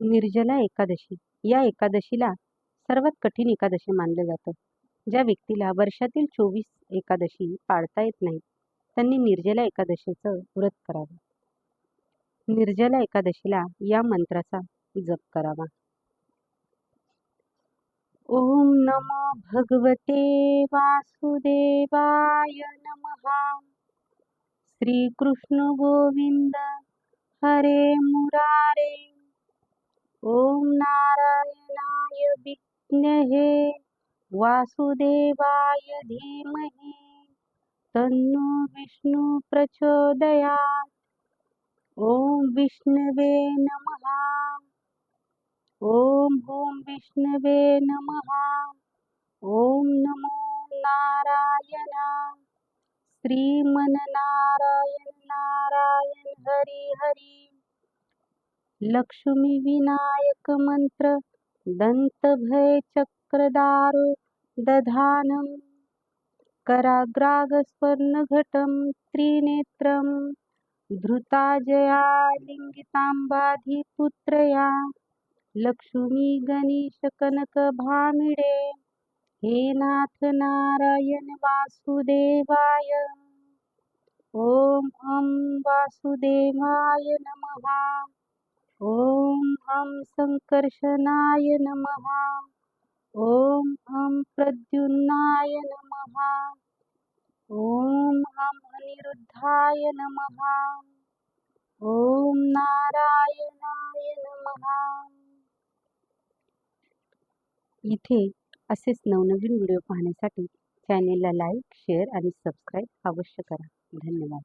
निर्जला एकादशी. या एकादशीला सर्वात कठीण एकादशी मानलं जातं. ज्या व्यक्तीला वर्षातील चोवीस एकादशी पाळता येत नाहीत त्यांनी निर्जला एकादशीचं व्रत करावं. निर्जला एकादशीला या मंत्राचा जप करावा. ओम नमो भगवते वासुदेवाय नमः. श्रीकृष्ण गोविंद. हरे मुरारे. ओम नारायणाय विद्महे वासुदेवाय धीमहि तन्नो विष्णु प्रचोदयात्। ओम विष्णवे नमः। ओम ॐ विष्णवे नमः। ओम नमो नारायण। श्रीमन्नारायण नारायण हरी हरी। लक्ष्मी विनायक मंत्र दंतभय दधानं। कराग्रागस्वर्णघटं त्रिनेत्रं धृताजया लिङ्गिताम्बाधिपुत्रया लक्ष्मी गणेश कनक भामिडे हे नाथ नारायण वासुदेवाय। ओम अं वासुदेवाय नमः। ओम अं संकर्षणाय नमः। ओम अं प्रद्युम्नाय नमः। ओम अं अनिरुद्धाय नमः। ओम नारायणाय नमः। इथे असेच नवनवीन व्हिडिओ पाहण्यासाठी चॅनेलला लाईक शेअर आणि सबस्क्राईब अवश्य करा. धन्यवाद.